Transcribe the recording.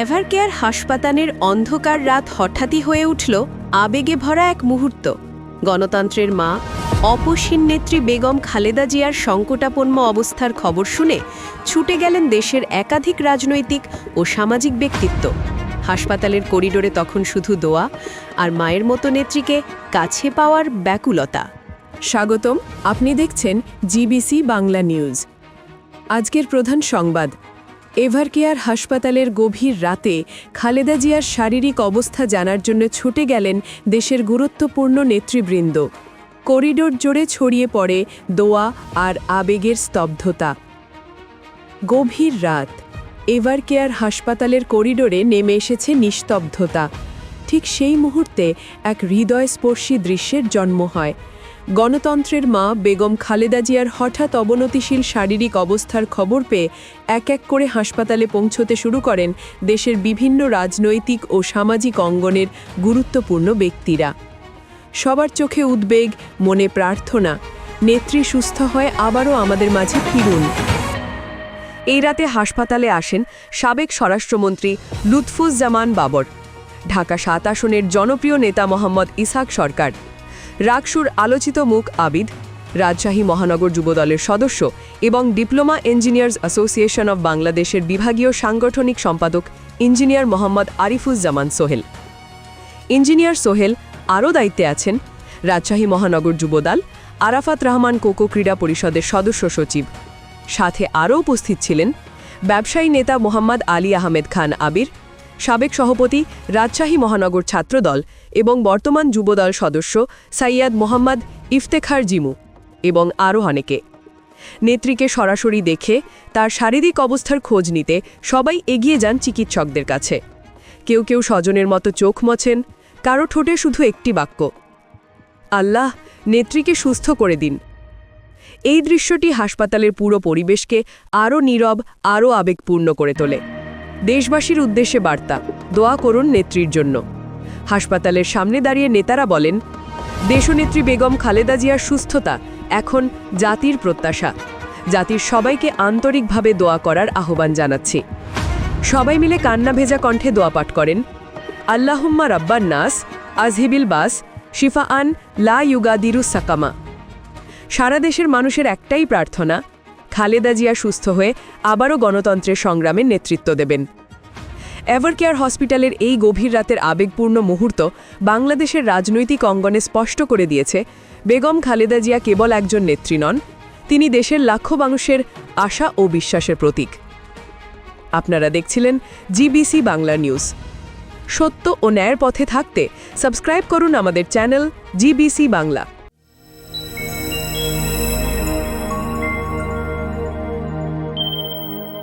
এভারকেয়ার হাসপাতালের অন্ধকার রাত হঠাৎই হয়ে উঠল আবেগে ভরা এক মুহূর্ত। গণতন্ত্রের মা, অপসীন নেত্রী বেগম খালেদা জিয়ার সংকটাপন্ন অবস্থার খবর শুনে ছুটে গেলেন দেশের একাধিক রাজনৈতিক ও সামাজিক ব্যক্তিত্ব। হাসপাতালের করিডোরে তখন শুধু দোয়া আর মায়ের মতো নেত্রীকে কাছে পাওয়ার ব্যাকুলতা। স্বাগতম, আপনি দেখছেন জিবিসি বাংলা নিউজ। আজকের প্রধান সংবাদ এভারকেয়ার হাসপাতালের গভীর রাতে খালেদা জিয়ার শারীরিক অবস্থা জানার জন্য ছুটে গেলেন দেশের গুরুত্বপূর্ণ নেতৃবৃন্দ। করিডোর জোরে ছড়িয়ে পড়ে দোয়া আর আবেগের স্তব্ধতা। গভীর রাত। এভারকেয়ার হাসপাতালের করিডোরে নেমে এসেছে নিস্তব্ধতা। ঠিক সেই মুহূর্তে এক হৃদয়স্পর্শী দৃশ্যের জন্ম হয়। গণতন্ত্রের মা বেগম খালেদা জিয়ার হঠাৎ অবনতিশীল শারীরিক অবস্থার খবর পেয়ে এক এক করে হাসপাতালে পৌঁছতে শুরু করেন দেশের বিভিন্ন রাজনৈতিক ও সামাজিক অঙ্গনের গুরুত্বপূর্ণ ব্যক্তিরা। সবার চোখে উদ্বেগ, মনে প্রার্থনা। নেত্রী সুস্থ হয়ে আবারও আমাদের মাঝে ফিরুন। এই রাতে হাসপাতালে আসেন সাবেক স্বরাষ্ট্রমন্ত্রী লুৎফুজ্জামান বাবর। ঢাকা সাত আসনের জনপ্রিয় নেতা মোহাম্মদ ইসাক সরকার। রাকসুর আলোচিত মুখ আবিদ, রাজশাহী মহানগর যুবদলের সদস্য এবং ডিপ্লোমা ইঞ্জিনিয়ার্স অ্যাসোসিয়েশন অব বাংলাদেশের বিভাগীয় সাংগঠনিক সম্পাদক ইঞ্জিনিয়ার মোহাম্মদ আরিফুজ্জামান সোহেল। ইঞ্জিনিয়ার সোহেল আরও দায়িত্বে আছেন রাজশাহী মহানগর যুবদল, আরাফাত রহমান কোকো ক্রীড়া পরিষদের সদস্য সচিব। সাথে আরও উপস্থিত ছিলেন ব্যবসায়ী নেতা মোহাম্মদ আলী আহমেদ খান আবির সাবেক সভাপতি, রাজশাহী মহানগর ছাত্রদল এবং বর্তমান যুবদল সদস্য সাইয়াদ মোহাম্মদ ইফতেখার জিমু এবং আরও অনেকে। নেত্রীকে সরাসরি দেখে তার শারীরিক অবস্থার খোঁজ নিতে সবাই এগিয়ে যান চিকিৎসকদের কাছে। কেউ কেউ স্বজনের মতো চোখ মছেন, কারও ঠোঁটে শুধু একটি বাক্য, আল্লাহ, নেত্রীকে সুস্থ করে দিন। এই দৃশ্যটি হাসপাতালের পুরো পরিবেশকে আরও নীরব আরও আবেগপূর্ণ করে তোলে। দেশবাসীর উদ্দেশ্যে বার্তা। দোয়া করুন নেত্রীর জন্য। হাসপাতালের সামনে দাঁড়িয়ে নেতারা বলেন, দেশনেত্রী বেগম খালেদা জিয়ার সুস্থতা এখন জাতির প্রত্যাশা। জাতির সবাইকে আন্তরিকভাবে দোয়া করার আহ্বান জানাচ্ছি। সবাই মিলে কান্না ভেজা কণ্ঠে দোয়া পাঠ করেন, আল্লাহুম্মা রাব্বান নাস, আজহিবিল বাস শিফা আন লা ইউগাদিরুস সাকামা। সারা দেশের মানুষের একটাই প্রার্থনা খালেদা জিয়া সুস্থ হয়ে আবারও গণতন্ত্রের সংগ্রামে নেতৃত্ব দেবেন। এভারকেয়ার হসপিটালের এই গভীর রাতের আবেগপূর্ণ মুহূর্ত বাংলাদেশের রাজনৈতিক অঙ্গনে স্পষ্ট করে দিয়েছে, বেগম খালেদা জিয়া কেবল একজন নেত্রী নন, তিনি দেশের লাখো মানুষের আশা ও বিশ্বাসের প্রতীক। আপনারা দেখছিলেন জিবিসি বাংলা নিউজ। সত্য ও ন্যায়ের পথে থাকতে সাবস্ক্রাইব করুন আমাদের চ্যানেল জিবিসি বাংলা।